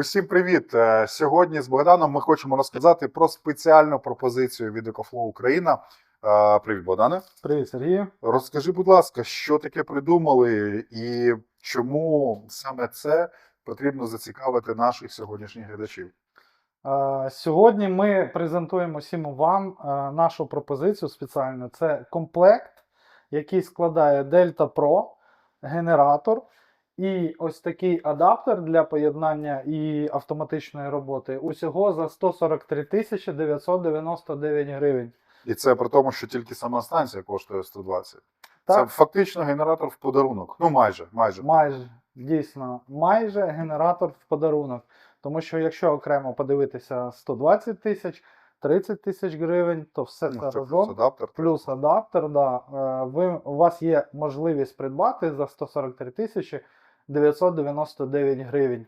Усім привіт! Е, Сьогодні з Богданом ми хочемо розказати про спеціальну пропозицію від EcoFlow Україна. Е, Привіт, Богдане. Привіт, Сергію. Розкажи, будь ласка, що таке придумали і чому саме це потрібно зацікавити наших сьогоднішніх глядачів? Е, Сьогодні ми презентуємо всім вам нашу пропозицію спеціальну. Це комплект, який складає Delta Pro, генератор і ось такий адаптер для поєднання і автоматичної роботи. Усього за 143 тисячі 999 гривень. І це при тому, що тільки сама станція коштує 120. Це фактично генератор в подарунок. Ну, майже, майже. майже дійсно, майже генератор в подарунок. Тому що якщо окремо подивитися 120 тисяч, 30 тисяч гривень, то все Ну, це це разом. плюс адаптер. Плюс адаптер, да. Е, Ви, у вас є можливість придбати за 143 тисячі 999 гривень.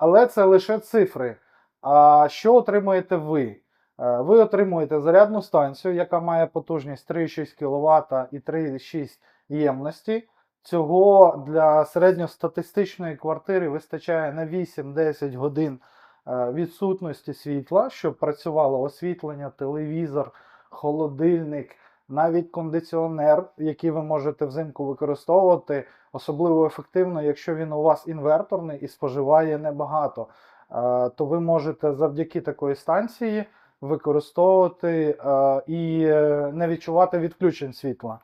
Але це лише цифри. А що отримуєте ви? Ви отримуєте зарядну станцію, яка має потужність 3,6 кВт і 3,6 ємності. Цього для середньостатистичної квартири вистачає на 8-10 годин відсутності світла, щоб працювало освітлення, телевізор, холодильник, навіть кондиціонер, який ви можете взимку використовувати, особливо ефективно, якщо він у вас інверторний і споживає небагато. Е, То ви можете завдяки такої станції використовувати е, і е, не відчувати відключень світла.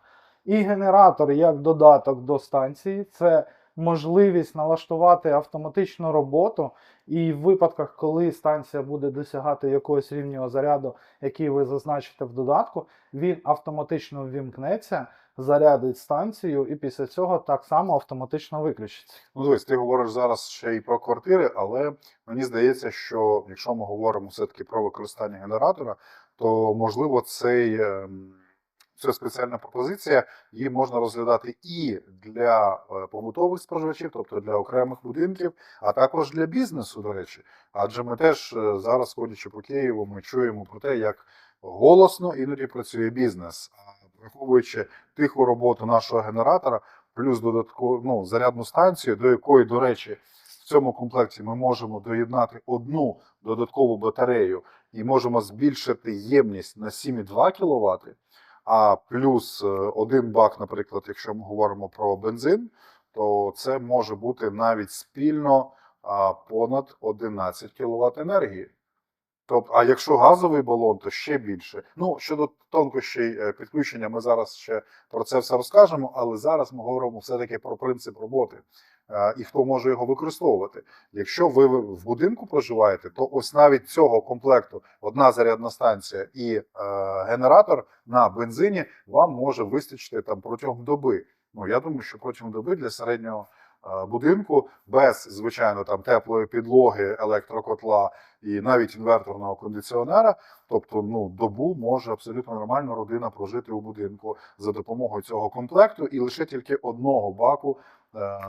І генератор як додаток до станції це можливість налаштувати автоматичну роботу, і в випадках, коли станція буде досягати якогось рівня заряду, який ви зазначите в додатку, він автоматично ввімкнеться, зарядить станцію, і після цього так само автоматично виключиться. Ну, дивись, ти говориш зараз ще й про квартири, але мені здається, що якщо ми говоримо все-таки про використання генератора, то можливо цей, ем, ця спеціальна пропозиція її можна розглядати і для е, побутових споживачів, тобто для окремих будинків, а також для бізнесу, до речі. Адже ми теж е, зараз, ходячи по Києву, ми чуємо про те, як голосно іноді працює бізнес. Враховуючи тиху роботу нашого генератора, плюс додаткову ну, зарядну станцію, до якої, до речі, в цьому комплекті ми можемо доєднати одну додаткову батарею і можемо збільшити ємність на 7,2 кВт, а плюс е, один бак, наприклад, якщо ми говоримо про бензин, то це може бути навіть спільно понад 11 кВт енергії. Тобто, а якщо газовий балон, то ще більше. Ну, щодо тонкощей е, підключення, ми зараз ще про це все розкажемо, але зараз ми говоримо все-таки про принцип роботи е, і хто може його використовувати. Якщо ви в будинку проживаєте, то ось навіть цього комплекту одна зарядна станція і е, генератор на бензині вам може вистачити там протягом доби. Ну я думаю, що протягом доби для середнього е, будинку без звичайно там теплої підлоги, електрокотла і навіть інверторного кондиціонера, тобто ну добу може абсолютно нормально родина прожити у будинку за допомогою цього комплекту і лише тільки одного баку е,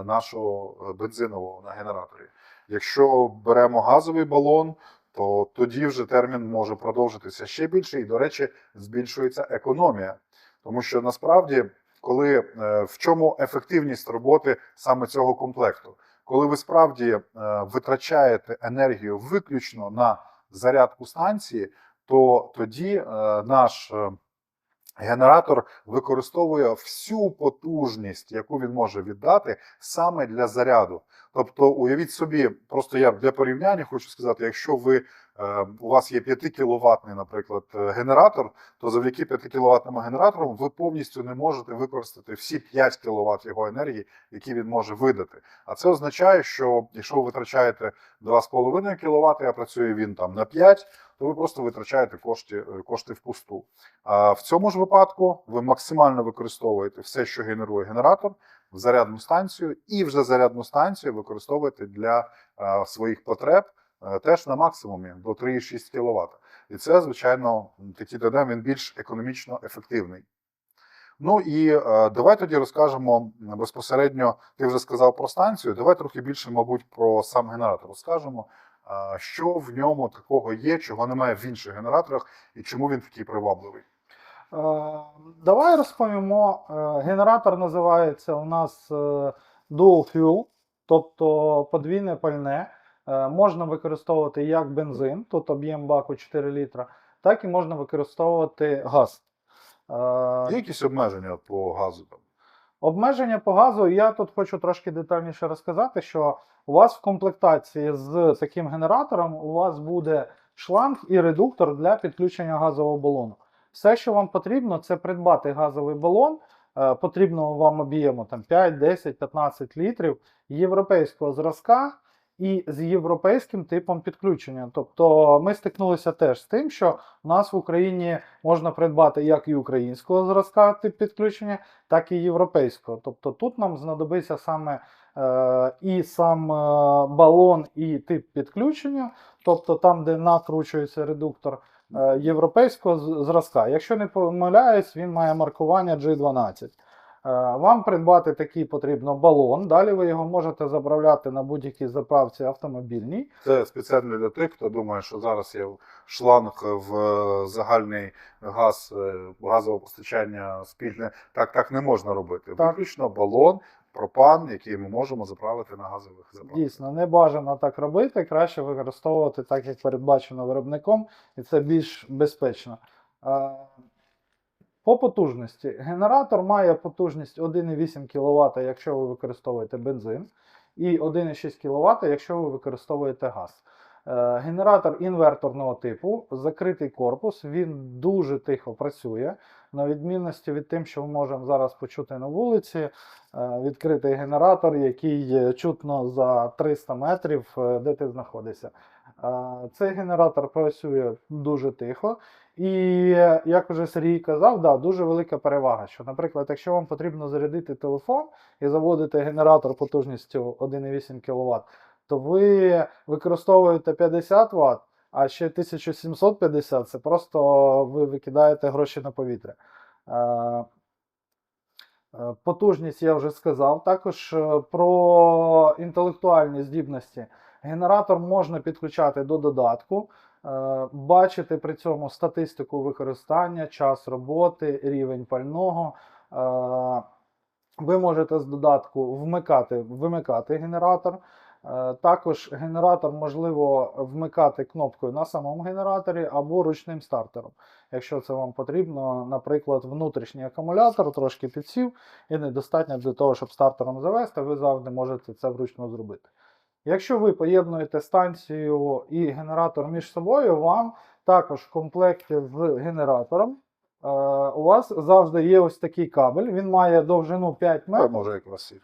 нашого е, бензинового на генераторі. Якщо беремо газовий балон, то тоді вже термін може продовжитися ще більше, і, до речі, збільшується економія. Тому що насправді, коли е, в чому ефективність роботи саме цього комплекту, коли ви справді е, витрачаєте енергію виключно на зарядку станції, то тоді е, наш е, генератор використовує всю потужність, яку він може віддати саме для заряду. Тобто, уявіть собі, просто я для порівняння хочу сказати, якщо ви у вас є 5 кіловатний, наприклад, е, генератор, то завдяки 5 кіловатному генератору ви повністю не можете використати всі 5 кіловат його енергії, які він може видати. А це означає, що якщо ви витрачаєте 2,5 кВт, а працює він там на 5, то ви просто витрачаєте кошти, е, кошти впусту. А в цьому ж випадку ви максимально використовуєте все, що генерує генератор, в зарядну станцію, і вже зарядну станцію використовуєте для е, своїх потреб теж на максимумі до 3,6 кВт. І це, звичайно, такий ТДМ він більш економічно ефективний. Ну і е, давай тоді розкажемо безпосередньо. Ти вже сказав про станцію. Давай трохи більше, мабуть, про сам генератор розкажемо. е, Що в ньому такого є, чого немає в інших генераторах, і чому він такий привабливий? Е, Давай розповімо. Е, Генератор називається у нас е, Dual Fuel, тобто подвійне пальне. Е, можна використовувати як бензин, тут об'єм баку 4 літра, так і можна використовувати газ. Е, Є якісь обмеження по газу? Обмеження по газу, я тут хочу трошки детальніше розказати, що у вас в комплектації з таким генератором у вас буде шланг і редуктор для підключення газового балону. Все, що вам потрібно, це придбати газовий балон е, потрібного вам об'єму 5, 10, 15 літрів європейського зразка і з європейським типом підключення. Тобто ми стикнулися теж з тим, що у нас в Україні можна придбати як і українського зразка тип підключення, так і європейського. Тобто тут нам знадобиться саме е, і сам е, балон, і тип підключення, тобто там, де накручується редуктор е, європейського зразка. Якщо не помиляюсь, він має маркування G12. Е, Вам придбати такий потрібно балон. Далі ви його можете заправляти на будь-якій заправці автомобільній. Це спеціально для тих, хто думає, що зараз є шланг в е, загальний газ, е, газове постачання спільне. Так, так не можна робити. Так. Виключно балон, пропан, який ми можемо заправити на газових заправках. Дійсно, не бажано так робити. Краще використовувати так, як передбачено виробником, і це більш безпечно. По потужності. Генератор має потужність 1,8 кВт, якщо ви використовуєте бензин, і 1,6 кВт, якщо ви використовуєте газ. Е, Генератор інверторного типу, закритий корпус, він дуже тихо працює. На відмінності від тим, що ми можемо зараз почути на вулиці, е, відкритий генератор, який е, чутно за 300 метрів, де ти знаходишся. Цей генератор працює дуже тихо. І як вже Сергій казав, да, дуже велика перевага. Що, наприклад, якщо вам потрібно зарядити телефон і заводити генератор потужністю 1,8 кВт, то ви використовуєте 50 Вт, а ще 1750 це просто ви викидаєте гроші на повітря. Е, е, Потужність я вже сказав. Також е, про інтелектуальні здібності. Генератор можна підключати до додатку, е, бачити при цьому статистику використання, час роботи, рівень пального. Е, Ви можете з додатку вмикати, вимикати генератор. Е, Також генератор можливо вмикати кнопкою на самому генераторі або ручним стартером. Якщо це вам потрібно, наприклад, внутрішній акумулятор трошки підсів і недостатньо для того, щоб стартером завести, ви завжди можете це вручну зробити. Якщо ви поєднуєте станцію і генератор між собою, вам також в комплекті з генератором е, у вас завжди є ось такий кабель. Він має довжину 5 Ми метрів. може якраз і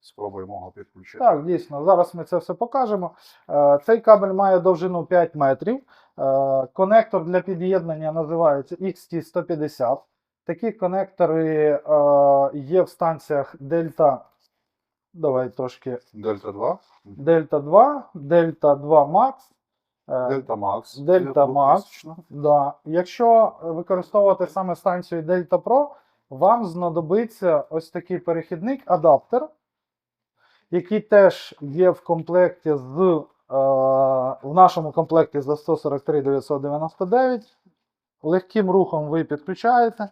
спробуємо його підключити. Так, дійсно, зараз ми це все покажемо. Е, Цей кабель має довжину 5 метрів. Е, Конектор для під'єднання називається XT150. Такі конектори е, є в станціях Delta. Давай трошки Дельта 2, Delta 2, Delta 2 Max. Е, Дельта Макс. Дельта Макс. Да. Якщо використовувати саме станцію Delta Pro, вам знадобиться ось такий перехідник, адаптер, який теж є в комплекті з е, в нашому комплекті за 143 999. Легким рухом ви підключаєте.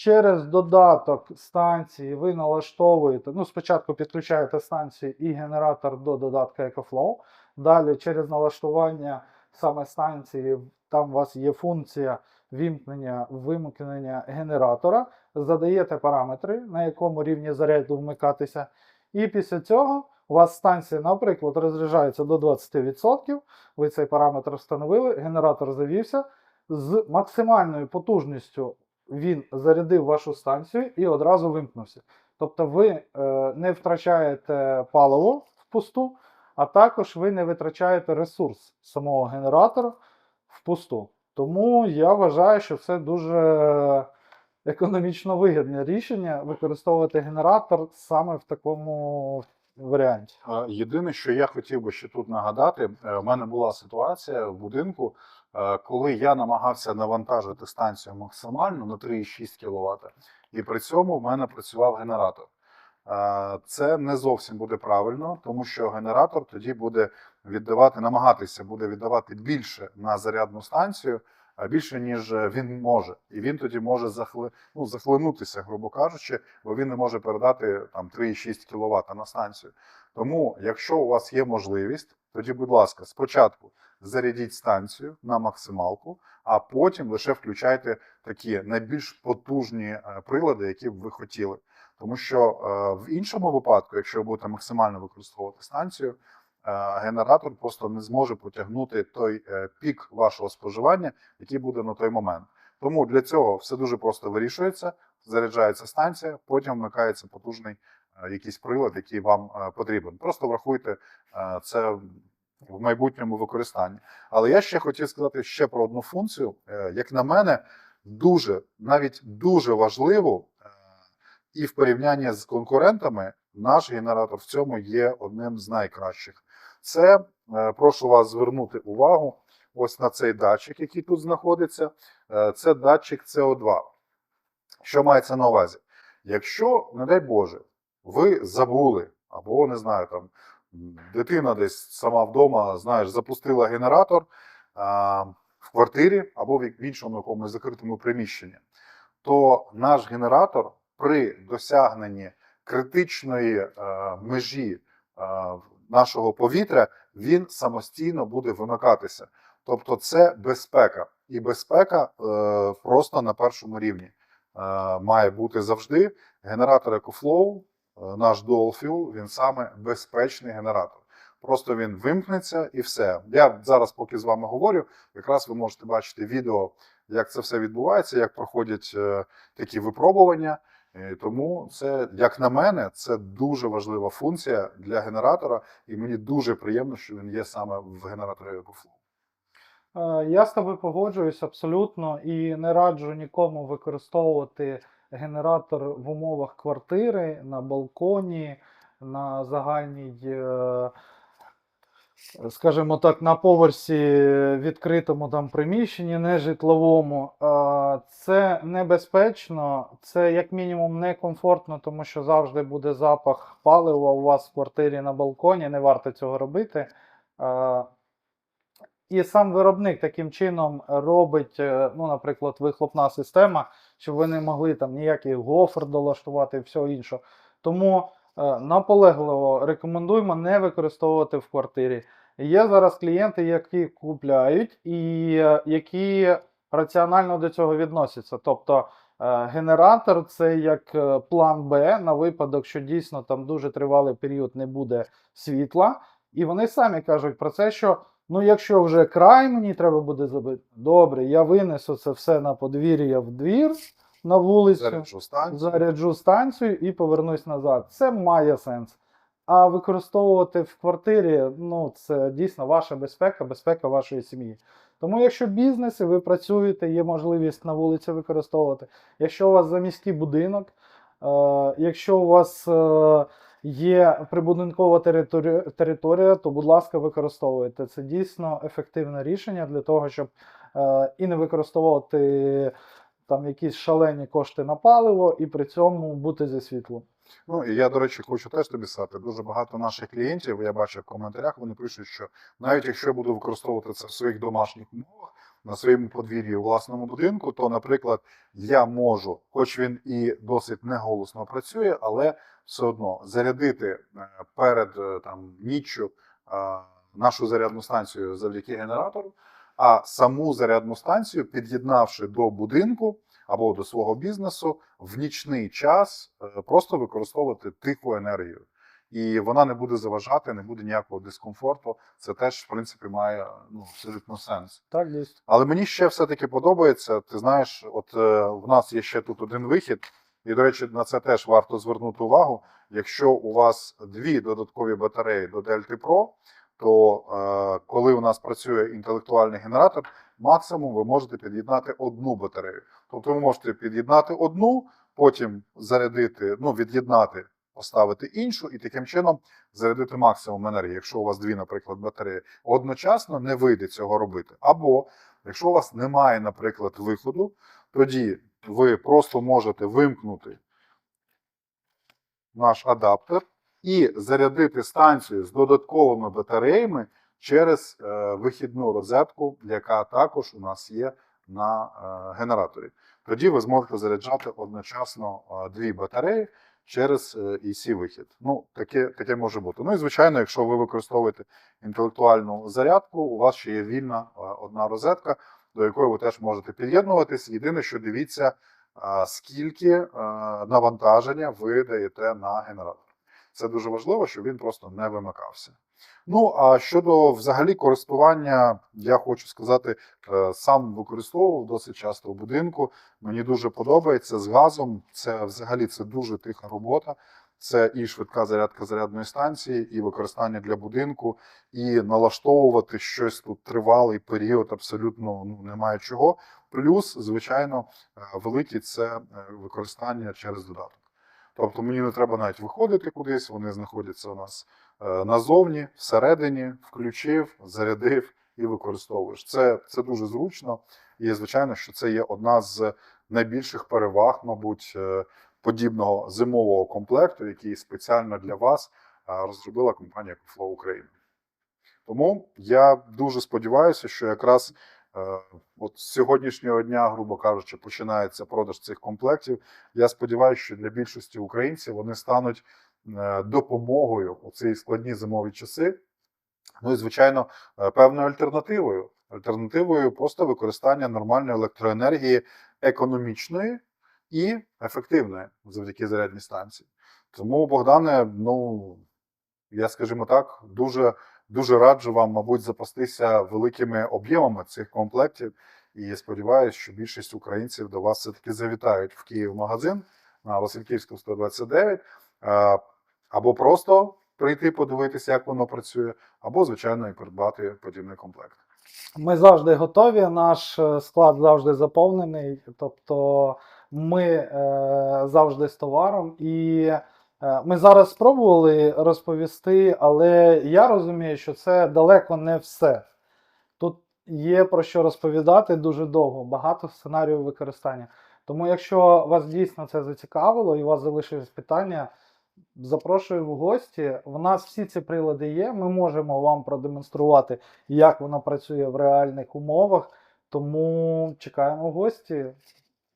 Через додаток станції ви налаштовуєте. Ну, спочатку підключаєте станцію і генератор до додатка EcoFlow. Далі через налаштування саме станції, там у вас є функція вімкнення, вимкнення генератора. Задаєте параметри, на якому рівні заряду вмикатися. І після цього у вас станція, наприклад, розряджається до 20%. Ви цей параметр встановили, генератор завівся. З максимальною потужністю він зарядив вашу станцію і одразу вимкнувся. Тобто ви е, не втрачаєте паливо впусту, а також ви не витрачаєте ресурс самого генератора впусту. Тому я вважаю, що це дуже економічно вигідне рішення використовувати генератор саме в такому варіанті. Е, Єдине, що я хотів би ще тут нагадати, е, в мене була ситуація в будинку, коли я намагався навантажити станцію максимально на 3,6 кВт, і при цьому в мене працював генератор. Е, Це не зовсім буде правильно, тому що генератор тоді буде віддавати, намагатися буде віддавати більше на зарядну станцію, більше ніж е, він може, і він тоді може захли, ну, захлинутися, грубо кажучи, бо він не може передати там 3,6 кВт на станцію. Тому, якщо у вас є можливість, тоді, будь ласка, спочатку зарядіть станцію на максималку, а потім лише включайте такі найбільш потужні е, прилади, які б ви хотіли. Тому що е, в іншому випадку, якщо ви будете максимально використовувати станцію, е, генератор просто не зможе потягнути той пік вашого споживання, який буде на той момент. Тому для цього все дуже просто вирішується. Заряджається станція, потім вмикається потужний якийсь прилад, який вам потрібен. Просто врахуйте це в майбутньому використанні. Але я ще хотів сказати ще про одну функцію. Е, Як на мене, дуже навіть дуже важливу, е, і в порівнянні з конкурентами, наш генератор в цьому є одним з найкращих. Це е, прошу вас звернути увагу ось на цей датчик, який тут знаходиться. Це датчик CO2. Що мається на увазі? Якщо, не дай Боже, ви забули, або не знаю, там дитина десь сама вдома, знаєш, запустила генератор а, в квартирі або в іншому якомусь закритому приміщенні, то наш генератор при досягненні критичної е, межі е, нашого повітря він самостійно буде вимикатися. Тобто це безпека. І безпека е, просто на першому рівні е, має бути завжди. Генератор EcoFlow, наш Dual Fuel, він саме безпечний генератор. Просто він вимкнеться і все. Я зараз, поки з вами говорю, якраз ви можете бачити відео, як це все відбувається, як проходять е, такі випробування. Е, Тому це, як на мене, це дуже важлива функція для генератора, і мені дуже приємно, що він є саме в генераторі EcoFlow. Е, Я з тобою погоджуюсь абсолютно і не раджу нікому використовувати генератор в умовах квартири на балконі, на загальній, е, скажімо так, на поверсі відкритому там приміщенні, не житловому. Це небезпечно, це як мінімум некомфортно, тому що завжди буде запах палива у вас в квартирі на балконі. Не варто цього робити. І сам виробник таким чином робить, е, ну, наприклад, вихлопна система, щоб ви не могли там ніякий гофр долаштувати і всього іншого. Тому е, наполегливо рекомендуємо не використовувати в квартирі. Є зараз клієнти, які купляють і е, які раціонально до цього відносяться. Тобто генератор це як план Б на випадок, що дійсно там дуже тривалий період не буде світла. І вони самі кажуть про це, що ну, якщо вже край мені треба буде забити, добре, я винесу це все на подвір'я в двір на вулицю, Заряджу станцію. заряджу станцію і повернусь назад. Це має сенс. А використовувати в квартирі, ну це дійсно ваша безпека, безпека вашої сім'ї. Тому, якщо бізнес і ви працюєте, є можливість на вулиці використовувати. Якщо у вас заміський будинок, е, якщо у вас е, є прибудинкова територія, територія, то, будь ласка, використовуйте. Це дійсно ефективне рішення для того, щоб е, і не використовувати там якісь шалені кошти на паливо, і при цьому бути зі світлом. Ну і я, до речі, хочу теж тобі сказати, дуже багато наших клієнтів, я бачив в коментарях, вони пишуть, що навіть якщо я буду використовувати це в своїх домашніх умовах, на своєму подвір'ї у власному будинку, то, наприклад, я можу, хоч він і досить неголосно працює, але все одно зарядити е, перед е, там ніччю е, нашу зарядну станцію завдяки генератору, а саму зарядну станцію, під'єднавши до будинку або до свого бізнесу, в нічний час просто використовувати тиху енергію. І вона не буде заважати, не буде ніякого дискомфорту. Це теж, в принципі, має ну, абсолютно сенс. Так, дійсно. Але мені ще все-таки подобається. Ти знаєш, от е, в нас є ще тут один вихід, і, до речі, на це теж варто звернути увагу. Якщо у вас дві додаткові батареї до Delta Pro, то е, коли у нас працює інтелектуальний генератор, максимум ви можете під'єднати одну батарею. Тобто ви можете під'єднати одну, потім зарядити, ну, від'єднати, поставити іншу, і таким чином зарядити максимум енергії, якщо у вас дві, наприклад, батареї. Одночасно не вийде цього робити. Або якщо у вас немає, наприклад, виходу, тоді ви просто можете вимкнути наш адаптер і зарядити станцію з додатковими батареями через е, вихідну розетку, яка також у нас є на е, генераторі. Тоді ви зможете заряджати одночасно е, дві батареї через е, EC вихід. Ну, таке, таке може бути. Ну і звичайно, якщо ви використовуєте інтелектуальну зарядку, у вас ще є вільна е, одна розетка, до якої ви теж можете під'єднуватись. Єдине, що дивіться, е, скільки навантаження ви даєте на генератор. Це дуже важливо, щоб він просто не вимикався. Ну а щодо взагалі користування, я хочу сказати, е, сам використовував досить часто у будинку. Мені дуже подобається з газом. Це взагалі це дуже тиха робота. Це і швидка зарядка зарядної станції, і використання для будинку, і налаштовувати щось тут тривалий період, абсолютно ну немає чого. Плюс, звичайно, е, великий це е, використання через додаток. Тобто мені не треба навіть виходити кудись, вони знаходяться у нас назовні, всередині, включив, зарядив і використовуєш. Це, це дуже зручно. І звичайно, що це є одна з найбільших переваг, мабуть, е, подібного зимового комплекту, який спеціально для вас е, розробила компанія EcoFlow Україна. Тому я дуже сподіваюся, що якраз е, от з сьогоднішнього дня, грубо кажучи, починається продаж цих комплектів. Я сподіваюся, що для більшості українців вони стануть е, допомогою у ці складні зимові часи. Ну і звичайно, е, певною альтернативою. Альтернативою просто використання нормальної електроенергії економічної і ефективної завдяки зарядній станції. Тому, Богдане, ну я скажімо так, дуже дуже раджу вам, мабуть, запастися великими об'ємами цих комплектів. І сподіваюся, що більшість українців до вас все-таки завітають в Київ магазин на Васильківську 129, е, або просто прийти подивитися, як воно працює, або, звичайно, і придбати подібний комплект. Ми завжди готові, наш е, склад завжди заповнений. Тобто ми е, завжди з товаром. І е, ми зараз спробували розповісти, але я розумію, що це далеко не все. Тут є про що розповідати дуже довго, багато сценаріїв використання. Тому, якщо вас дійсно це зацікавило і у вас залишились питання, запрошую в гості. У нас всі ці прилади є. Ми можемо вам продемонструвати, як воно працює в реальних умовах. Тому чекаємо в гості,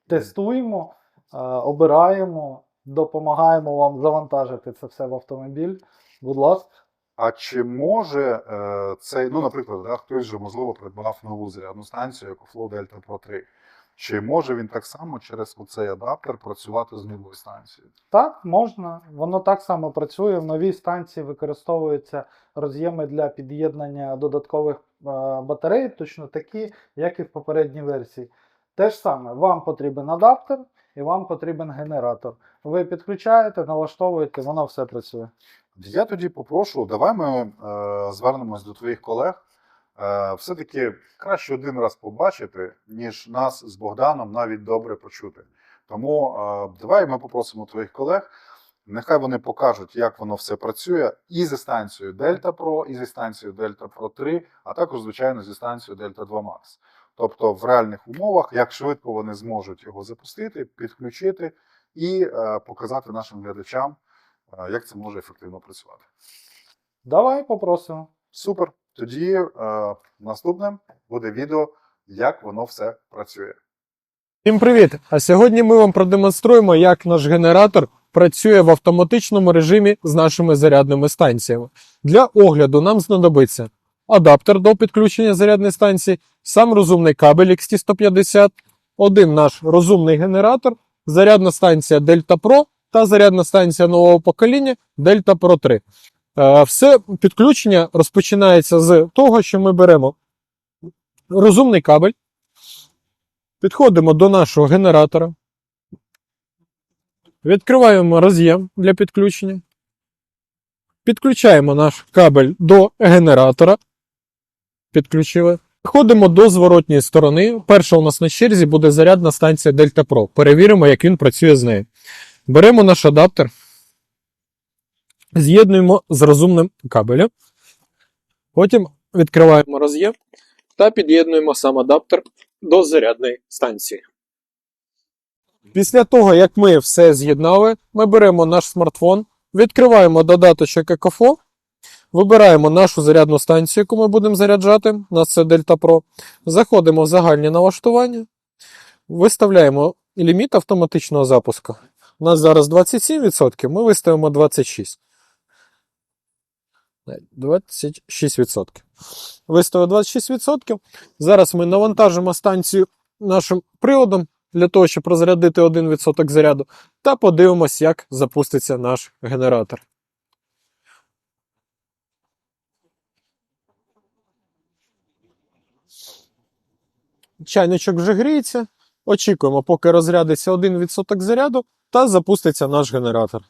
тестуємо, е, обираємо, допомагаємо вам завантажити це все в автомобіль. Будь ласка. А чи може е, цей, ну, наприклад, да, хтось же, можливо, придбав нову зарядну станцію, як у Flow Delta Pro 3. Чи може він так само через цей адаптер працювати з новою станцією? Так, можна. Воно так само працює. В новій станції використовуються роз'єми для під'єднання додаткових е, батарей, точно такі, як і в попередній версії. Те ж саме, вам потрібен адаптер і вам потрібен генератор. Ви підключаєте, налаштовуєте, воно все працює. Я тоді попрошу, давай ми е, звернемось до твоїх колег. Е, все-таки краще один раз побачити, ніж нас з Богданом навіть добре почути. Тому е, давай ми попросимо твоїх колег. Нехай вони покажуть, як воно все працює і зі станцією Delta Pro, і зі станцією Delta Pro 3, а також, звичайно, зі станцією Delta 2 Max. Тобто в реальних умовах, як швидко вони зможуть його запустити, підключити і е, показати нашим глядачам, е, як це може ефективно працювати. Давай попросимо. Супер. Тоді е, наступним буде відео, як воно все працює. Всім привіт! А сьогодні ми вам продемонструємо, як наш генератор працює в автоматичному режимі з нашими зарядними станціями. Для огляду нам знадобиться адаптер до підключення зарядної станції, сам розумний кабель XT150, один наш розумний генератор, зарядна станція Delta Pro та зарядна станція нового покоління Delta Pro 3. Е, Все підключення розпочинається з того, що ми беремо розумний кабель. Підходимо до нашого генератора. Відкриваємо роз'єм для підключення. Підключаємо наш кабель до генератора. Підключили. Підходимо до зворотньої сторони. Перша у нас на черзі буде зарядна станція Delta Pro. Перевіримо, як він працює з нею. Беремо наш адаптер. З'єднуємо з розумним кабелем. Потім відкриваємо роз'єм та під'єднуємо сам адаптер до зарядної станції. Після того, як ми все з'єднали, ми беремо наш смартфон, відкриваємо додаточок EcoFlow, Вибираємо нашу зарядну станцію, яку ми будемо заряджати. У нас це Delta Pro. Заходимо в загальні налаштування. Виставляємо ліміт автоматичного запуску. У нас зараз 27%, ми виставимо 26%. Навіть 26%. Виставили 26%. Зараз ми навантажимо станцію нашим приводом для того, щоб розрядити 1% заряду, та подивимось, як запуститься наш генератор. Чайничок вже гріється. Очікуємо, поки розрядиться 1% заряду та запуститься наш генератор.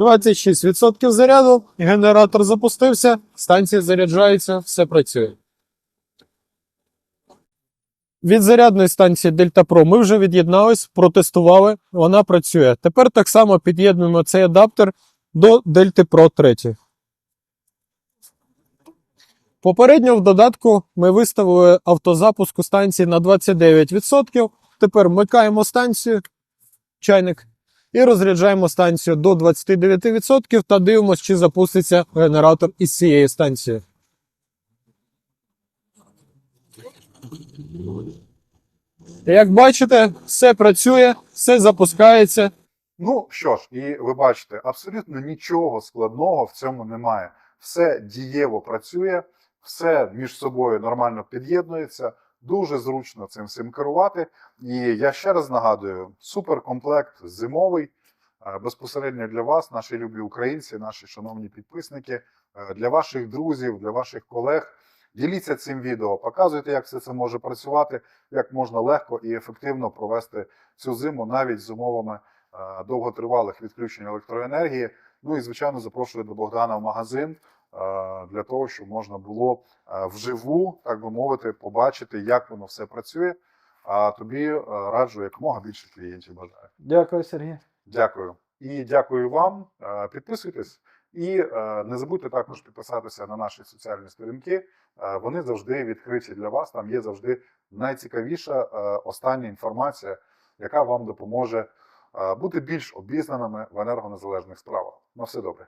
Двадцять шість відсотків заряду, генератор запустився, станція заряджається, все працює. Від зарядної станції Delta Pro ми вже від'єднались, протестували, вона працює. Тепер так само під'єднуємо цей адаптер до Delta Pro 3. Попередньо в додатку ми виставили автозапуску станції на 29%. Тепер вмикаємо станцію, чайник, і розряджаємо станцію до 29% та дивимося, чи запуститься генератор із цієї станції. Як бачите, все працює, все запускається. Ну що ж, і ви бачите, абсолютно нічого складного в цьому немає. Все дієво працює, все між собою нормально під'єднується. Дуже зручно цим всім керувати. І я ще раз нагадую: суперкомплект зимовий е, безпосередньо для вас, наші любі українці, наші шановні підписники, е, для ваших друзів, для ваших колег. Діліться цим відео, показуйте, як все це може працювати, як можна легко і ефективно провести цю зиму навіть з умовами е, довготривалих відключень електроенергії. Ну і звичайно запрошую до Богдана в магазин для того, щоб можна було е, вживу, так би мовити, побачити, як воно все працює. А тобі е, раджу якомога більше клієнтів бажаю. Дякую, Сергій. Дякую. І дякую вам. Е, Підписуйтесь і е, не забудьте також підписатися на наші соціальні сторінки. Е, Вони завжди відкриті для вас. Там є завжди найцікавіша е, остання інформація, яка вам допоможе е, бути більш обізнаними в енергонезалежних справах. На все добре.